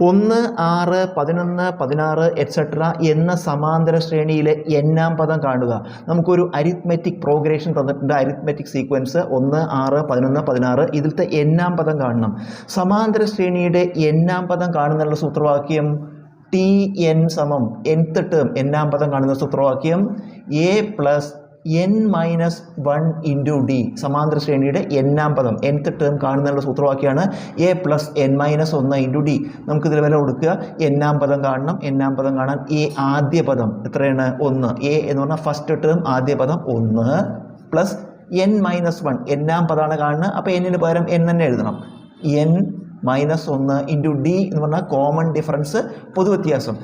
ഒന്ന് ആറ് പതിനൊന്ന് പതിനാറ് എക്സെട്ര എന്ന സമാന്തര ശ്രേണിയിലെ എണ്ണാം പദം കാണുക. നമുക്കൊരു അരിത്മെറ്റിക് പ്രോഗ്രേഷൻ തന്നിട്ടുണ്ട്. അരിത്മെറ്റിക് സീക്വൻസ് ഒന്ന് ആറ് പതിനൊന്ന് പതിനാറ് ഇതിലത്തെ എണ്ണാം പദം കാണണം. സമാന്തര ശ്രേണിയുടെ എണ്ണാം പദം കാണുന്നതിനുള്ള സൂത്രവാക്യം ടി എൻ സമം എൻത്ത് ടേം എണ്ണാം പദം കാണുന്ന സൂത്രവാക്യം A plus N minus one into D സമാന്തര ശ്രേണിയുടെ എണ്ണാം പദം. എൻത്ത് ടേം കാണുന്നതിനുള്ള സൂത്രവാക്യമാണ് എ പ്ലസ് എൻ മൈനസ് ഒന്ന് ഇന്റു ഡി നമുക്കിതിൽ വില കൊടുക്കുക. എണ്ണാം പദം കാണണം. എണ്ണാം പദം കാണാൻ എ ആദ്യ പദം എത്രയാണ്? ഒന്ന്. എ എന്ന് പറഞ്ഞാൽ ഫസ്റ്റ് ടേം ആദ്യ പദം ഒന്ന് പ്ലസ് എൻ മൈനസ് വൺ എണ്ണാം പദമാണ് കാണുന്നത്. അപ്പോൾ എന്നിന് പകരം എൻ തന്നെ എഴുതണം. എൻ മൈനസ് ഒന്ന് ഇന്റു ഡി എന്ന് പറഞ്ഞാൽ കോമൺ ഡിഫറൻസ് പൊതുവ്യത്യാസം.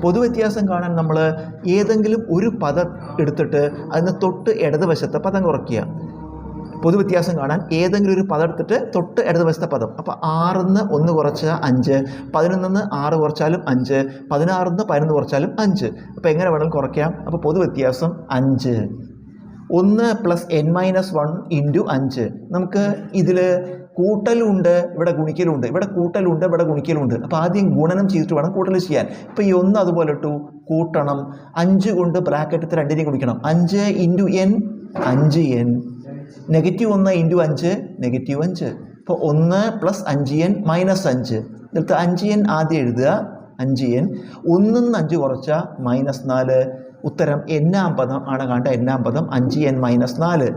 പൊതുവ്യത്യാസം കാണാൻ നമ്മൾ ഏതെങ്കിലും ഒരു പദം എടുത്തിട്ട് അതിന് തൊട്ട് ഇടതുവശത്തെ പദം കുറയ്ക്കുക. പൊതുവ്യത്യാസം കാണാൻ ഏതെങ്കിലും ഒരു പദം എടുത്തിട്ട് തൊട്ട് ഇടതുവശത്തെ പദം. അപ്പോൾ ആറിന്ന് ഒന്ന് കുറച്ചാൽ അഞ്ച് പതിനൊന്നിന്ന് ആറ് കുറച്ചാലും അഞ്ച് പതിനാറിന്ന് പതിനൊന്ന് കുറച്ചാലും അഞ്ച്. അപ്പോൾ എങ്ങനെ വേണമെങ്കിലും കുറയ്ക്കാം. അപ്പോൾ പൊതുവ്യത്യാസം അഞ്ച്. ഒന്ന് plus N minus one into അഞ്ച്. നമുക്ക് ഇതിൽ കൂട്ടലുണ്ട് ഇവിടെ ഗുണിക്കലുണ്ട് ഇവിടെ കൂട്ടലുണ്ട് ഇവിടെ ഗുണിക്കലുണ്ട്. അപ്പോൾ ആദ്യം ഗുണനം ചെയ്തിട്ട് വേണം കൂട്ടൽ ചെയ്യാൻ. ഇപ്പോൾ ഈ ഒന്ന് അതുപോലെ ഇട്ടു കൂട്ടണം. അഞ്ച് കൊണ്ട് ബ്രാക്കറ്റ് രണ്ടിനെയും ഗുണിക്കണം. അഞ്ച് ഇന്റു എൻ അഞ്ച് എൻ നെഗറ്റീവ് ഒന്ന് ഇന്റു അഞ്ച് നെഗറ്റീവ് അഞ്ച്. ഇപ്പോൾ ഒന്ന് പ്ലസ് അഞ്ച് എൻ മൈനസ് അഞ്ച്. ഇതിലത്തെ അഞ്ച് എൻ ആദ്യം എഴുതുക. അഞ്ച് എൻ ഒന്നിൽ നിന്ന് അഞ്ച് കുറച്ചാൽ മൈനസ് നാല്. ഉത്തരം എന്നാം പദം ആണ് കണ്ട എന്നാം പദം അഞ്ച് എൻ മൈനസ് നാല്.